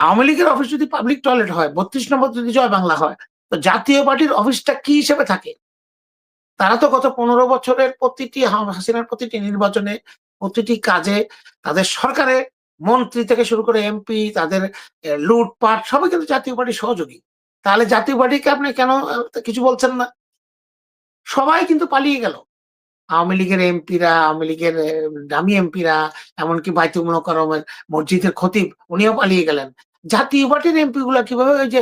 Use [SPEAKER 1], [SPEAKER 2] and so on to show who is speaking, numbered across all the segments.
[SPEAKER 1] আওয়ামী লীগের অফিস যদি public toilet হয়, বত্রিশ নম্বর যদি জয় বাংলা হয়, তো জাতীয় পার্টির অফিসটা কি হিসেবে থাকে? তারা তো গত পনেরো বছরের প্রতিটি হাসিনার প্রতিটি নির্বাচনে, প্রতিটি কাজে তাদের সরকারের মন্ত্রী থেকে শুরু করে এমপি তাদের লুটপাট, সবাই কিন্তু জাতীয় পার্টির সহযোগী। তাহলে জাতীয় পার্টিকে আপনি কেন কিছু বলছেন না? সবাই কিন্তু পালিয়ে গেল। আওয়ামী লীগের এমপিরা আওয়ামী লীগের দামি এমপিরা এমনকি বাইতুল মোকারমের মসজিদের খতিব, উনিও পালিয়ে গেলেন। জাতীয় পার্টির এমপি গুলা কীভাবে ওই যে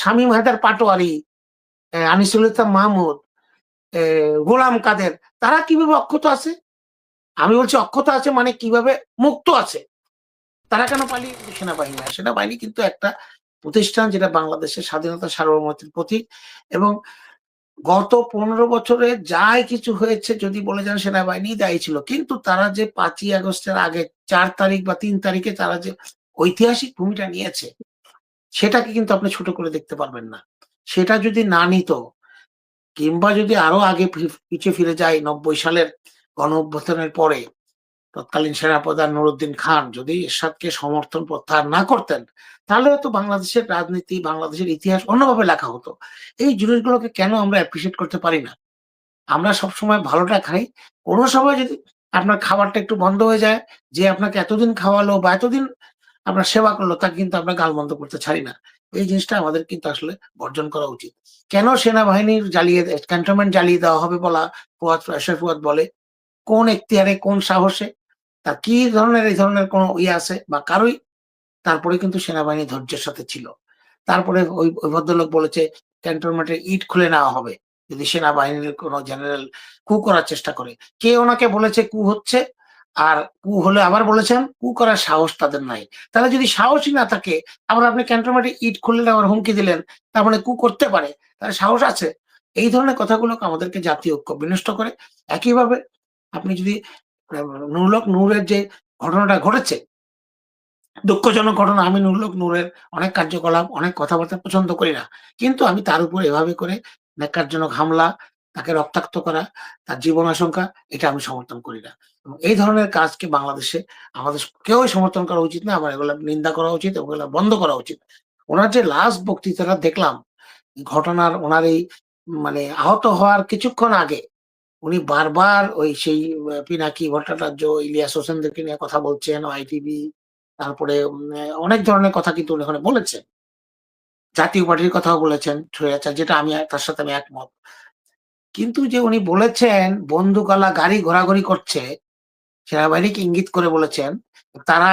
[SPEAKER 1] শামীম হায়দার পাটোয়ারি আনিসুল ইসলাম মাহমুদ গোলাম কাদের, তারা কীভাবে অক্ষত আছে? আমি বলছি অক্ষত আছে মানে কীভাবে মুক্ত আছে? তারা কেন পালিয়ে সেনাবাহিনী না। সেনাবাহিনী কিন্তু একটা প্রতিষ্ঠান যেটা বাংলাদেশের স্বাধীনতা সার্বভৌমত্বের প্রতীক এবং গত পনেরো বছরে যাই কিছু হয়েছে যদি বলে যান সেনাবাহিনী দায়ী ছিল। কিন্তু তারা যে পাঁচই আগস্টের আগে চার তারিখ বা তিন তারিখে তারা যে ঐতিহাসিক ভূমিটা নিয়েছে, সেটাকে কিন্তু আপনি ছোট করে দেখতে পারবেন না। সেটা যদি না নিত, কিংবা যদি আরও আগে পিছিয়ে ফিরে যায় নব্বই সালের গণ অভ্যুত্থানের পরে, তৎকালীন সেনাপ্রধান নুরুদ্দিন খান যদি এরশাদকে সমর্থন প্রত্যাহার না করতেন, তাহলে হয়তো বাংলাদেশের রাজনীতি, বাংলাদেশের ইতিহাস অন্যভাবে লেখা হতো। এই জিনিসগুলোকে কেন আমরা অ্যাপ্রিসিয়েট করতে পারি না? আমরা সবসময় ভালোটা খাই। কোনো সময় যদি আপনার খাবারটা একটু বন্ধ হয়ে যায়, যে আপনাকে এতদিন খাওয়ালো বা এতদিন আপনার সেবা করল, তা কিন্তু আমরা গাল বন্ধ করতে ছাড়ি না। এই জিনিসটা আমাদের কিন্তু আসলে বর্জন করা উচিত। কেন সেনাবাহিনীর জ্বালিয়ে ক্যান্টনমেন্ট জ্বালিয়ে দেওয়া হবে বলা ফুয়াদ এশার ফুয়াদ বলে? কোন এখতিয়ারে, কোন সাহসে? তার কি ধরনের, এই ধরনের কোন ইয়ে আছে বা কারোই? তারপরে কিন্তু সেনাবাহিনী ধৈর্যের সাথে ছিল। তারপরে ওই ওই ভদ্রলোক বলেছে ক্যান্টনমেন্টের ইট খুলে নেওয়া হবে। যদি সেনাবাহিনীর কোনো জেনারেল কু করার চেষ্টা করে। কে ওনাকে বলেছে, কু হচ্ছে? আর কু হলে আবার বলেছেন, কু করার সাহস তাদের নাই। তাহলে যদি সাহসই না থাকে আবার আপনি ক্যান্টনমেন্টে ইট খুলে নেওয়ার হুমকি দিলেন তার মানে কু করতে পারে, তাহলে সাহস আছে। এই ধরনের কথাগুলোকে আমাদেরকে জাতীয় ঐক্য বিনষ্ট করে। একইভাবে আপনি যদি নুরুলক নূরের যে ঘটনাটা ঘটেছে, দুঃখজনক ঘটনা, আমি নুরুলক নূরের অনেক কার্যকলাপ, অনেক কথাবার্তা পছন্দ করি না। কিন্তু আমি তার উপর এভাবে করে ন্যাক্কারজনক হামলা তাকে রক্তাক্ত করা, তার জীবন আশঙ্কা, এটা আমি সমর্থন করি না। এবং এই ধরনের কাজকে বাংলাদেশে আমাদের কেউ সমর্থন করা উচিত না, আমার এগুলো নিন্দা করা উচিত এগুলো বন্ধ করা উচিত। ওনার যে লাস্ট বক্তৃতাটা দেখলাম, ঘটনার ওনার এই মানে আহত হওয়ার কিছুক্ষণ আগে উনি বারবার ওই সেই পিনাকি ভট্টাচার্য, ইলিয়াস হোসেনদেরকে নিয়ে কথা বলছেন, আইটিভি, তারপরে অনেক ধরনের কথা কিন্তু উনি ওখানে বলেছেন। জাতীয় পার্টির কথাও বলেছেন যেটা আমি, তার সাথে আমি একমত। কিন্তু যে উনি বলেছেন বন্দুকালা গাড়ি ঘোরাঘুরি করছে, সেনাবাহিনীকে ইঙ্গিত করে বলেছেন, তারা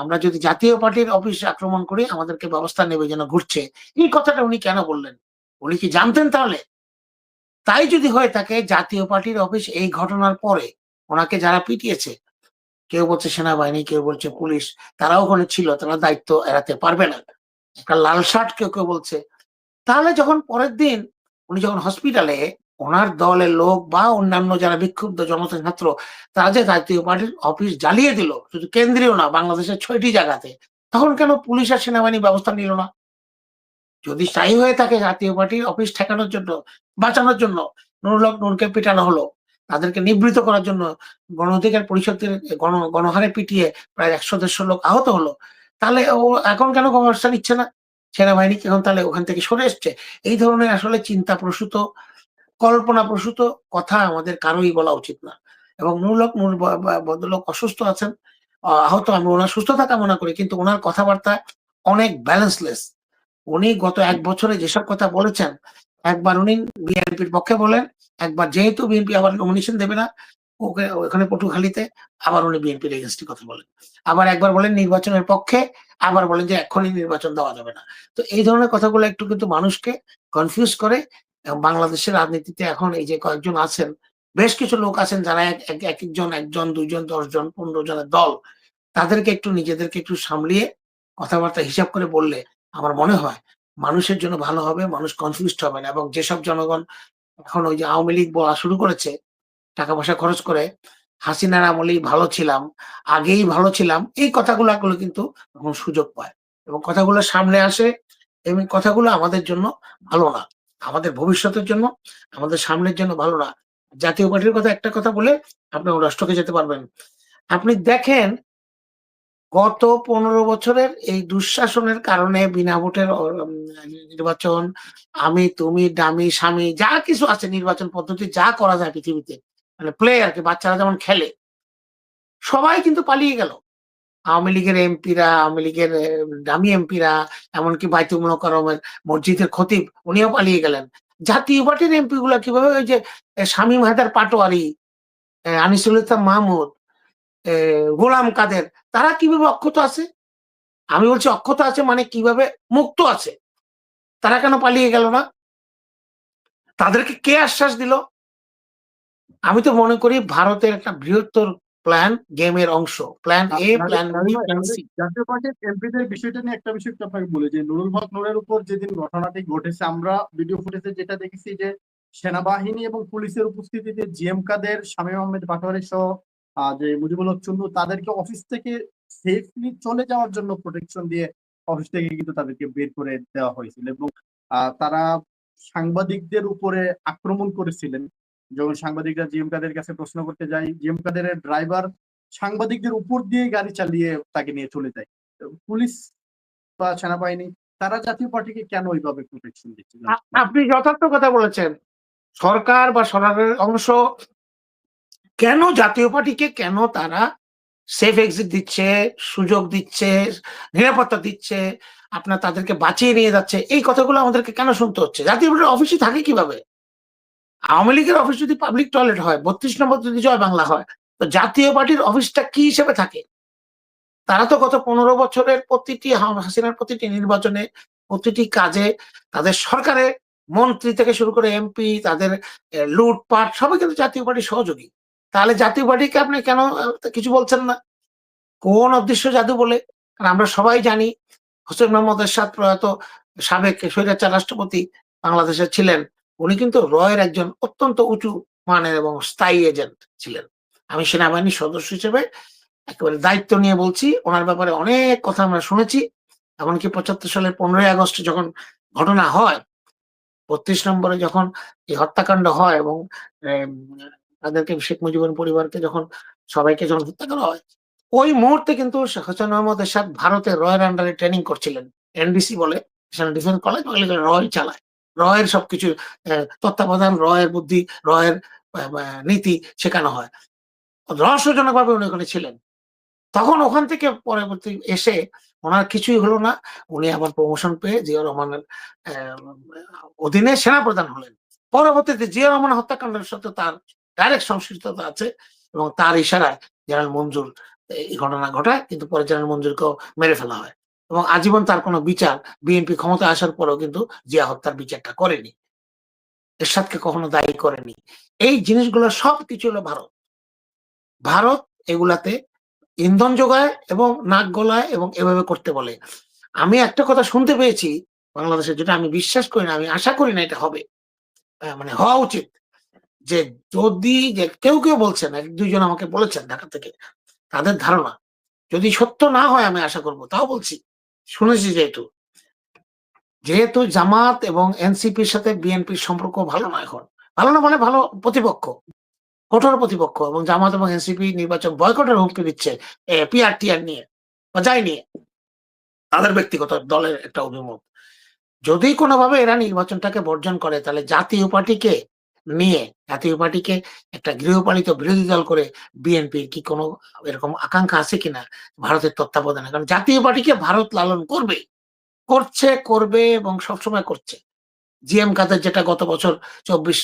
[SPEAKER 1] আমরা যদি জাতীয় পার্টির অফিস আক্রমণ করি, আমাদেরকে ব্যবস্থা নেবে যেন ঘুরছে। এই কথাটা উনি কেন বললেন? উনি কি জানতেন তাহলে? তাই যদি হয়ে থাকে, জাতীয় পার্টির অফিস এই ঘটনার পরে ওনাকে যারা পিটিয়েছে, কেউ বলছে সেনাবাহিনী, কেউ বলছে পুলিশ, তারাও ওখানে ছিল, তারা দায়িত্ব এড়াতে পারবে না। একটা লাল শার্ট কেউ কেউ বলছে। তাহলে যখন পরের দিন উনি যখন হসপিটালে ওনার দলের লোক বা অন্যান্য যারা বিক্ষুব্ধ জনতা ছাত্র, তারা যে জাতীয় পার্টির অফিস জ্বালিয়ে দিল, শুধু কেন্দ্রীয় না, বাংলাদেশের ছয়টি জায়গাতে, তখন কেন পুলিশ আর সেনাবাহিনী ব্যবস্থা নিল না? যদি তাই হয়ে থাকে জাতীয় পার্টির অফিস ঠেকানোর জন্য, বাঁচানোর জন্য নুরুলক নুরকে পিটানো হলো, তাদেরকে নিবৃত করার জন্য গণ অধিকার পরিষদের গণ, গণহারে পিটিয়ে প্রায় একশো দেড়শো লোক আহত হলো, তাহলে ও এখন কেন ব্যবস্থা নিচ্ছে না? সেনাবাহিনী এখন তাহলে ওখান থেকে সরে এসছে? এই ধরনের আসলে চিন্তা প্রসূত কল্পনা প্রসূত কথা আমাদের কারোই বলা উচিত না। এবং ব- ব- ভদ্রলোক অসুস্থ আছেন আহত, আমি ওনার সুস্থতা কামনা করি, কিন্তু ওনার কথাবার্তা অনেক ব্যালেন্সলেস। উনি গত এক বছরে যেসব কথা বলেছেন, একবার উনি বিএনপির পক্ষে বলেন, একবার যেহেতু বিএনপি আবার নমিনেশন দেবে না, ওকে, ওখানে পটুখালীতে আবার উনি বিএনপির এগেনস্টে কথা বলেন। আবার একবার বলেন নির্বাচনের পক্ষে, আবার বলেন যে এখনই নির্বাচন দেওয়া যাবে না। তো এই ধরনের কথাগুলো একটু কিন্তু মানুষকে কনফিউজ করে বাংলাদেশের রাজনীতিতে এখন এই যে কয়েকজন আছেন, বেশ কিছু লোক আছেন যারা এক, এক- এক একজন একজন, দুইজন, দশজন, পনেরো জনের দল। তাদেরকে একটু, নিজেদেরকে একটু সামলিয়ে কথাবার্তা হিসাব করে বললে আমার মনে হয় মানুষের জন্য ভালো হবে, মানুষ কনফিউজড হবে না এবং যেসব জনগণ এখন ওই যে আওয়ামী লীগ বলা শুরু করেছে, টাকা পয়সা খরচ করে, হাসিনার আমলেই ভালো ছিলাম, আগেই ভালো ছিলাম, এই কথাগুলো গুলো কিন্তু এখন সুযোগ পায় এবং কথাগুলো সামনে আসে এবং কথাগুলো আমাদের জন্য ভালো না। আমাদের ভবিষ্যতের জন্য, আমাদের সামনের জন্য ভালো না। জাতীয় পার্টির কথা একটা কথা বলে আপনি রাষ্ট্রকে যেতে পারবেন। আপনি দেখেন, গত পনেরো বছরের এই দুঃশাসনের কারণে বিনা ভোটের নির্বাচন, আমি, তুমি ডামি স্বামী, যা কিছু আছে নির্বাচন পদ্ধতি, যা করা যায় পৃথিবীতে মানে প্লে আর কি বাচ্চারা যেমন খেলে, সবাই কিন্তু পালিয়ে গেল। আওয়ামী লীগের এমপিরা, আওয়ামী লীগের দামি এমপিরা, এমনকি বাইতুল মোকাররমের মসজিদের খতিব, উনিও পালিয়ে গেলেন। জাতীয় পার্টির এমপি গুলা কীভাবে ওই যে শামীম হায়দার পাটোয়ারি আনিসুল ইসলাম মাহমুদ গোলাম কাদের, তারা কীভাবে অক্ষত আছে? আমি বলছি অক্ষত আছে মানে কীভাবে মুক্ত আছে? তারা কেন পালিয়ে গেল না? তাদেরকে কে আশ্বাস দিল? আমি তো মনে করি ভারতের একটা বৃহত্তর প্ল্যান গেমের অংশ plan A plan B plan C
[SPEAKER 2] জাতীয় পার্টির এমপিদের বিষয়টা নিয়ে একটা বিষয় একটু আপনাকে বলি যে নুরুল হক নুরের উপর যেদিন ঘটনাটি ঘটেছে আমরা ভিডিও ফুটেজে যেটা দেখেছি যে সেনাবাহিনী এবং পুলিশের উপস্থিতিতে জিএম কাদের শামীম আহমেদ পাটোয়ারি সহ যে মুজিবুল হক চন্দ্র তাদেরকে অফিস থেকে সেফলি চলে যাওয়ার জন্য প্রোটেকশন দিয়ে অফিস থেকে কিন্তু তাদেরকে বের করে দেওয়া হয়েছিল এবং আহ, তারা সাংবাদিকদের উপরে আক্রমণ করেছিলেন। যখন সাংবাদিকরা জিএম কাদের কাছে প্রশ্ন করতে যায় জিএম কাদের ড্রাইভার সাংবাদিকদের উপর দিয়ে গাড়ি চালিয়ে তাকে নিয়ে চলে যায়। পুলিশ বা সেনাবাহিনী, তারা জাতীয় পার্টিকে কেন ওইভাবে প্রোটেকশন দিচ্ছে?
[SPEAKER 1] আপনি যথার্থ কথা বলেছেন। সরকার বা সরকারের অংশ কেন জাতীয় পার্টিকে কেন তারা সেফ এক্সিট দিচ্ছে, সুযোগ দিচ্ছে, নিরাপত্তা দিচ্ছে, আপনার তাদেরকে বাঁচিয়ে নিয়ে যাচ্ছে? এই কথাগুলো আমাদেরকে কেন শুনতে হচ্ছে? জাতীয় পার্টির অফিসে থাকে কীভাবে? আওয়ামী লীগের অফিস যদি পাবলিক টয়লেট হয়, বত্রিশ নম্বর যদি জয় বাংলা হয়, তো জাতীয় পার্টির অফিসটা কি হিসেবে থাকে? তারা তো গত পনেরো বছরের প্রতিটি হাসিনার প্রতিটি নির্বাচনে, প্রতিটি কাজে তাদের সরকারে মন্ত্রী থেকে শুরু করে এমপি তাদের লুটপাট, সবাই কিন্তু জাতীয় পার্টির সহযোগী। তাহলে জাতীয় পার্টিকে আপনি কেন কিছু বলছেন না? কোন অদৃশ্য জাদু বলে? কারণ আমরা সবাই জানি, হোসেন মোহাম্মদ এরশাদ প্রয়াত সাবেক স্বৈরাচার রাষ্ট্রপতি বাংলাদেশের ছিলেন। উনি কিন্তু রয়ের একজন অত্যন্ত উঁচু মানের এবং স্থায়ী এজেন্ট ছিলেন। আমি সেনাবাহিনীর সদস্য হিসেবে একেবারে দায়িত্ব নিয়ে বলছি, ওনার ব্যাপারে অনেক কথা আমরা শুনেছি। এমনকি পঁচাত্তর সালের পনেরোই আগস্ট যখন ঘটনা হয়, বত্রিশ নম্বরে যখন এই হত্যাকাণ্ড হয় এবং তাদেরকে শেখ মুজিবুর পরিবারকে যখন সবাইকে যখন হত্যা করা হয়, ওই মুহূর্তে কিন্তু হোসেন মোহাম্মদ এরশাদ ভারতের রয়ের আন্ডারে ট্রেনিং করছিলেন, এনডিসি বলে ডিফেন্স কলেজ রয় চালায়। রয়ের সবকিছু তত্ত্বাবধান, রয়ের বুদ্ধি, রয়ের নীতি শেখানো হয়। রহস্যজনক ভাবে উনি ওখানে ছিলেন। তখন ওখান থেকে পরবর্তী এসে ওনার কিছুই হলো না, উনি আবার প্রমোশন পেয়ে জিয়া রহমানের অধীনে সেনাপ্রধান হলেন। পরবর্তীতে জিয়া রহমান হত্যাকাণ্ডের সাথে তার ডাইরেক্ট সংশ্লিষ্টতা আছে এবং তার ইশারায় জেনারেল মঞ্জুর এই ঘটনা ঘটায়, কিন্তু পরে জেনারেল মঞ্জুরকেও মেরে ফেলা হয়। এবং আজীবন তার কোনো বিচার বিএনপি ক্ষমতা আসার পরেও কিন্তু জিয়া হত্যার বিচারটা করেনি। এরশাদকে কখনো দায়ী করেনি। এই জিনিসগুলো সব কিছু হলো ভারত। ভারত এগুলাতে ইন্ধন যোগায় এবং নাক গলায় এবং এভাবে করতে বলে। আমি একটা কথা শুনতে পেয়েছি বাংলাদেশের যেটা আমি বিশ্বাস করি না, আমি আশা করি না এটা হবে। মানে হওয়া উচিত যে যদি যে কেউ কেউ বলছেন, এক দুইজন আমাকে বলেছেন ঢাকা থেকে, তাদের ধারণা। যদি সত্য না হয় আমি আশা করব, তাও বলছি। শুনেছি যেহেতু। যেহেতু জামাত এবং এনসিপির সাথে বিএনপির সম্পর্ক ভালো না এখন। ভালো না মানে ভালো প্রতিপক্ষ। কঠোর প্রতিপক্ষ এবং জামাত এবং এনসিপি নির্বাচন বয়কটের হুমকি দিচ্ছে পিআরটিআর নিয়ে বা যাই নিয়ে। তাদের ব্যক্তিগত দলের একটা অভিমত। যদি কোনোভাবে এরা নির্বাচনটাকে বর্জন করে তাহলে জাতীয় পার্টিকে নিয়ে জাতীয় পার্টিকে একটা গৃহপালিত বিরোধী দল করে বিএনপির কি কোনো এরকম আকাঙ্ক্ষা আছে কিনা? ভারতের তত্ত্বাবধানে। কারণ জাতীয় পার্টিকে ভারত লালন করবে। করছে, করবে এবং সবসময় করছে। জিএম কাদের যেটা গত বছর চব্বিশ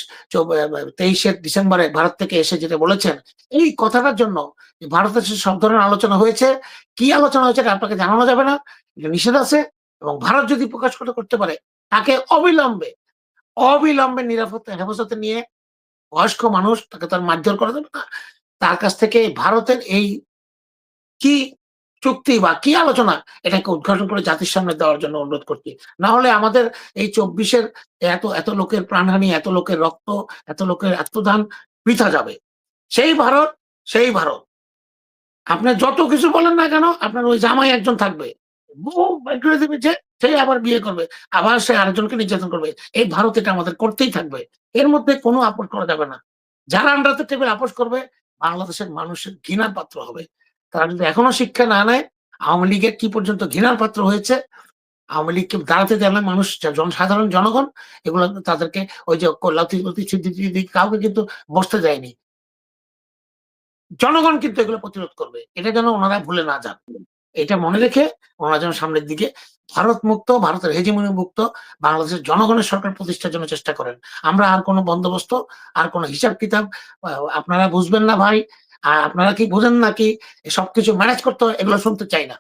[SPEAKER 1] তেইশে ডিসেম্বরে ভারত থেকে এসে যেটা বলেছেন, এই কথাটার জন্য ভারতের সব ধরনের আলোচনা হয়েছে। কি আলোচনা হয়েছে এটা আপনাকে জানানো যাবে না। এটা নিষেধ আছে এবং ভারত যদি প্রকাশ করতে পারে, তাকে অবিলম্বে অবিলম্বে নিরাপত্তা হেফাজতে নিয়ে বয়স্ক মানুষ তাকে তার মারধর করা যাবে না। তার কাছ থেকে ভারতের এই কি চুক্তি বা কি আলোচনা এটাকে উদ্ঘাটন করে জাতির সামনে দেওয়ার জন্য অনুরোধ করছি। না হলে আমাদের এই চব্বিশের এত এত লোকের প্রাণহানি, এত লোকের রক্ত, এত লোকের আত্মদান বৃথা যাবে। সেই ভারত সেই ভারত। আপনি যত কিছু বলেন না কেন আপনার ওই জামাই একজন থাকবে। দেবে যে সে আবার বিয়ে করবে, আবার সে আরেকজনকে নির্যাতন করবে। এই ভারত এটা আমাদের করতেই থাকবে। এর মধ্যে কোনো আপোষ করা যাবে না। যারা আন্ডারতে টেবিল আপোষ করবে, বাংলাদেশের মানুষের ঘৃণার পাত্র হবে। তারা যদি এখনও শিক্ষা না নেয়, আওয়ামী লীগের কি পর্যন্ত ঘৃণার পাত্র হয়েছে? আওয়ামী লীগকে দাঁড়াতে দেয় না, মানুষ যা- জন, সাধারণ জনগণ, এগুলো তাদেরকে ওই যে দিয়ে কাউকে কিন্তু বসতে দেয়নি। জনগণ কিন্তু এগুলো প্রতিরোধ করবে। এটা যেন ওনারা ভুলে না যান। এটা মনে রেখে ওনারা যেন সামনের দিকে ভারত মুক্ত ভারতের হেজিমনি মুক্ত বাংলাদেশের জনগণের সরকার প্রতিষ্ঠার জন্য চেষ্টা করেন। আমরা আর কোনো বন্দোবস্ত, আর কোনো হিসাব কিতাব আপনারা বুঝবেন না ভাই, আর আপনারা কি বুঝেন নাকি সবকিছু ম্যানেজ করতে এগুলো শুনতে চাই না।